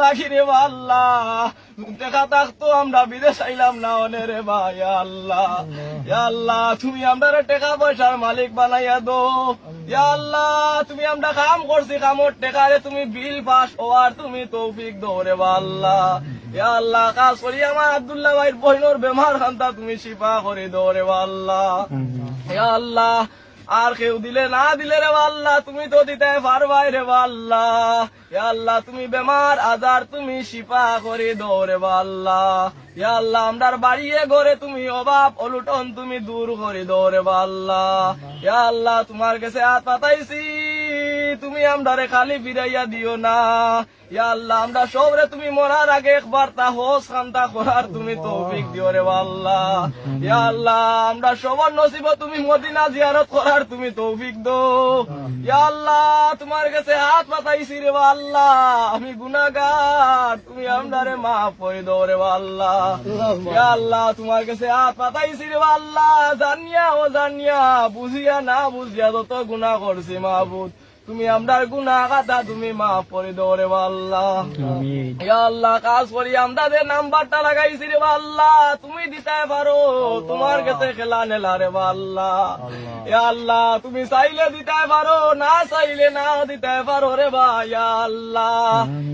লাগি আল্লাহ। দেখা থাকতো আমরা বিদেশ আইলাম না অনে রে বা আল্লাহ। আল্লাহ। তুমি আমরা টাকা পয়সার মালিক বানাইয়া দো আল্লাহ। তুমি আমরা কাম করছি কামর তুমি বিল পাস হওয়ার তুমি তৌফিক দো রে আল্লাহ। ইয়া আল্লাহ কাজ করি আমার আব্দুল্লাহ ভাইয়ের বহিনোর বেমার খান্তা তুমি শিফা করে দো রে আল্লাহ। ইয়া আল্লাহ আর কেউ দিলে না দিলে রে বাল্লা তুমি তো দিতে পারবাই রে আল্লাহ। আল্লাহ, তুমি বেমার, আজার, তুমি শিপা করে দো রে বা আল্লাহ আল্লাহ, আমরার বাড়িয়ে ঘরে তুমি অভাব অলুটন তুমি দূর করে দো রে বা আল্লাহ আল্লাহ, তোমার কাছে হাত পাতাইছি। তুমি আমরারে খালি ফিরাইয়া দিও না। ইয়া আল্লাহ আমরা সবরে তুমি মরার আগে একবার তা হোস খান্তা করার তুমি তৌফিক দিও রে আল্লাহ। ইয়া আল্লাহ আমরা সবার নসিব তুমি মদিনা জিয়ারত করার তুমি তৌফিক দো ইয়া আল্লাহ তোমার কাছে হাত পাতাইছি রে আল্লাহ। আমি গুনাহগার তুমি আমরারে মাফ করে দাও রে আল্লাহ। ইয়া আল্লাহ তোমার কাছে হাত পাতাইছি রে আল্লাহ। জানিয়া ও জানিয়া বুঝিয়া না বুঝিয়া যত গুনাহ করছি মাহবুদ। তুমি আমরার গুনাহ কথা তুমি মাফ করে দাও রে আল্লাহ ইয়া আল্লাহ কাজ করি আমরা যে নাম্বারটা লাগাইছি রে বা আল্লাহ তুমি দিতে পারো। তোমার কাছে খেলা নেলা রে বা আল্লাহ। ইয়া আল্লাহ তুমি চাইলে দিতে পারো না চাইলে না দিতে পারো রে বা ইয়া আল্লাহ।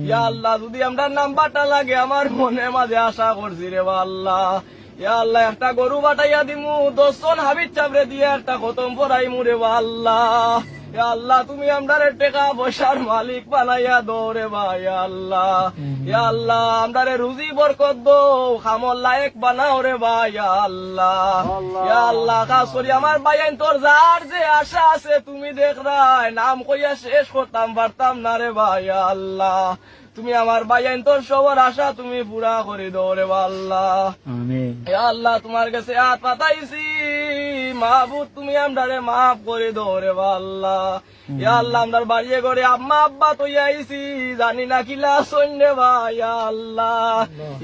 ইয়া আল্লাহ যদি আমরা নাম্বারটা লাগে আমার মনে মাঝে আশা করছি রে বা আল্লাহ ইয়া আল্লাহ, একটা গরু বাটাইয়া দিমু, দশজন হাবিজ চাপড়ে দিয়ে একটা খতম পড়াইমু রে বা আল্লাহ। আল্লাহ, তুমি আমরারে টাকা পয়সার মালিক বানাইয়া দৌড়ে ভাই আল্লাহ। আল্লাহ, আমরারে রুজি বরকত দো খামর লায়ক বানাও রে ভাই আল্লাহ। আল্লাহ কাজ করি আমার বাইন তোর যার যে আশা আছে, তুমি দেখ রাই নাম কইয়া শেষ করতাম, পারতাম না রে ভাই আল্লাহ। তুমি আমার বাইন তোর সবার আশা তুমি পুরা করে দৌড়ে আল্লাহ ইয়া আল্লাহ তোমার কাছে হাত পাতাইছি। মাহবুদ তুমি আমরারে মাফ করে দৌড়ে আল্লাহ ইয়া আল্লাহ আমরার বাড়িয়ে করে আম্মা আব্বা তো আইছি। জানি না কিলা সৈন্য ভাই আল্লাহ।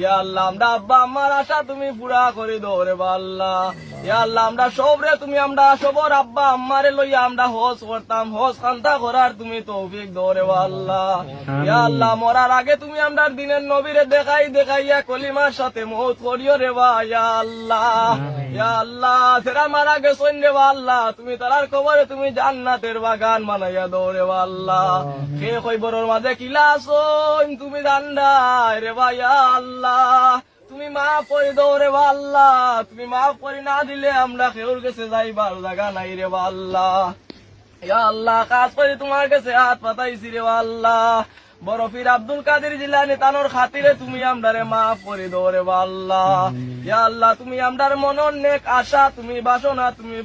ইয়া আল্লাহ আমরা আব্বা আমার আশা তুমি পুরা করে দৌড়ে আল্লাহ ইয়া আল্লাহ আমরা সব রে তুমি আমরা সবর আব্বা আম্মারে লইয়া আমরা হজ করতাম। হজ কান্তা করার তুমি তৌফিক দৌড়ে আল্লাহ ইয়া আল্লাহ মরার আগে তুমি আমরার দিনের নবীরে দেখাই দেখাইয়া কলিমার সাথে মৌত করিও রে বা আল্লাহ আল্লাহ সেরা মারা গেছেন রে আল্লাহ তুমি তারার খবরে তুমি জান্নাতের বাগান বানাইয়া দো রে আল্লাহ। কে কইবরর মাঝে কিলা আসন তুমি জান্ডাই রে ইয়া আল্লাহ। তুমি মাফ করে দো রে আল্লাহ। তুমি মাফ করে না দিলে আমরা কেউর কাছে যাইবার জায়গা নাই রে আল্লাহ। ইয়া আল্লাহ কাজ করে তোমার কাছে হাত পাতাইছি রে আল্লাহ। বরফির আব্দুল কাদের জিলানি তানোর খাতিরে তুমি আমরারে মাফ করে দো রে বা আল্লাহ ইয়া আল্লাহ তুমি আমরার মনর নেক আশা তুমি বাসনা তুমি